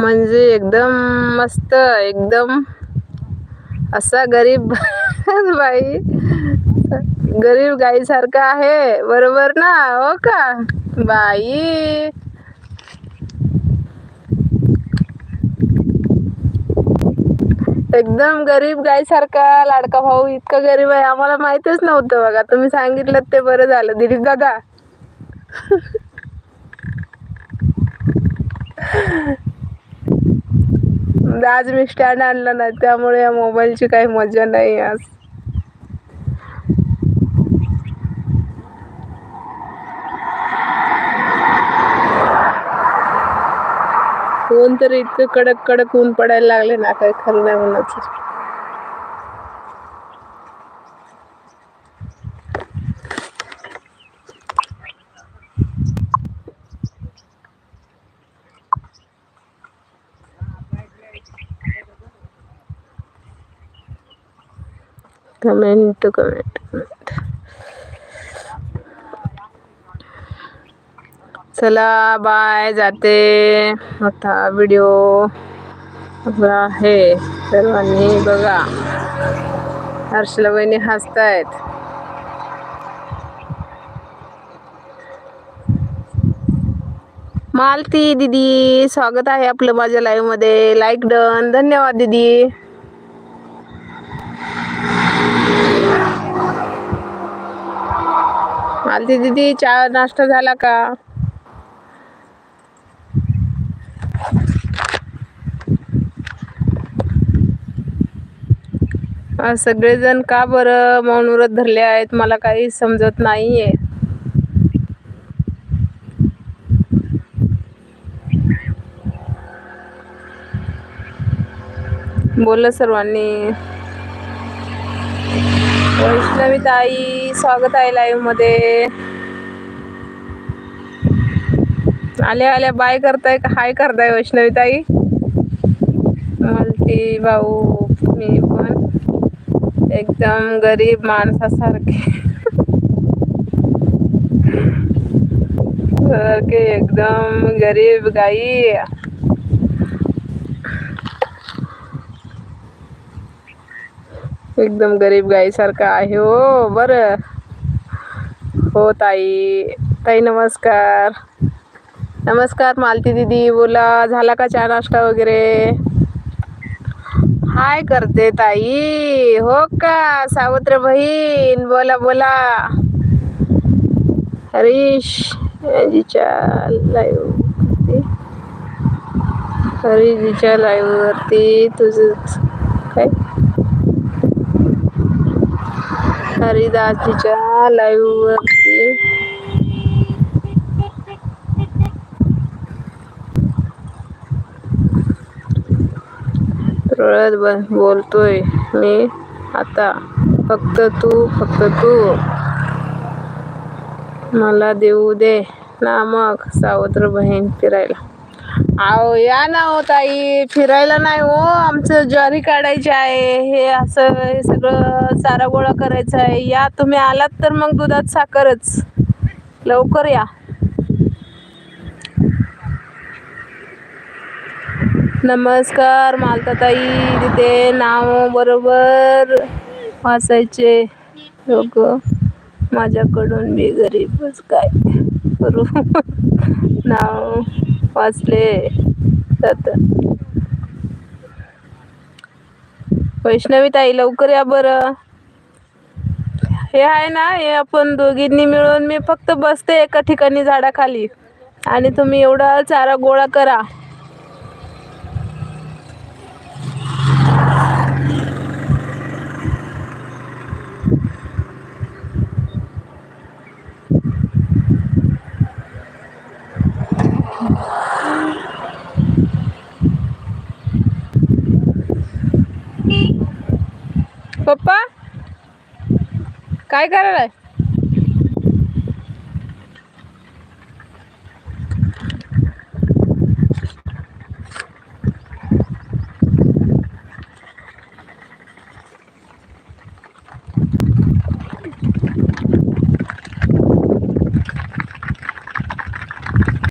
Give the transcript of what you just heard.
म्हणजे एकदम मस्त एकदम असा गरीब बाई. गरीब गाई सारखा आहे बरोबर ना? हो का? बाई. एकदम गरीब गाय सारखा लाडका भाऊ इतका गरीब आहे. आम्हाला माहितच नव्हतं बघा. तुम्ही सांगितलं ते बरं झालं. दिलीप दादा. आज मी स्टँड आणला नाही त्यामुळे या मोबाईलची काही मजा नाही आज. ऊन तर इतकं कडक कडक ऊन पडायला लागले ना काही खरं नाही म्हणायचं. Comment comment comment. चला बाय जाते. आता व्हिडिओ आहे सर्वांनी बघा. हर्षला बहिणी हसतायत. मालती दीदी स्वागत आहे आपलं माझ्या लाईव्हमध्ये. लाईक डन धन्यवाद दीदी. मालती दीदी चहा नाश्ता झाला का? सगळेजण का बरं मौन व्रत धरले आहेत? मला काही समजत नाहीये. बोल सर्वांनी. वैष्णवी ताई स्वागत आहे लाईव्हमध्ये. आल्या आल्या बाय करताय का? हाय करताय वैष्णवी ताई. मल्टी भाऊ मी पण. एकदम गरीब माणसासारखे. सारखे एकदम गरीब गाई. एकदम गरीब गाईसारखं आहे हो बर. हो ताई. ताई नमस्कार. नमस्कार मालती दीदी. बोला झाला का चहा नाश्ता वगैरे? हाय करते ताई. हो का? सावत्र बहीण बोला बोला. हरीश याजीच्या लाईव्ह हरीजीच्या लाईव्ह वरती तुझं काय हरिदासीच्या लाईव्ह वरती रळत बोलतोय मी आता. फक्त तू फक्त तू. मला देऊ दे. ना मग सावत्र बहीण फिरायला. अहो या ना हो ताई. फिरायला नाही हो. आमचं ज्वारी काढायची आहे. हे असं हे सगळं चारा गोळा करायचं आहे. या तुम्ही आलात तर मग दुधात साखरच. लवकर या. नमस्कार मालताताई. तिथे नाव बरोबर वाचायचे. लोक माझ्याकडून मी गरीबच काय. करू नाव वाचले जात वैष्णवी ताई लवकर या बरं. हे आहे ना हे आपण दोघींनी मिळून मी फक्त बसते एका ठिकाणी झाडाखाली. आणि तुम्ही एवढा चारा गोळा करा. पप्पा? काय करायलाय?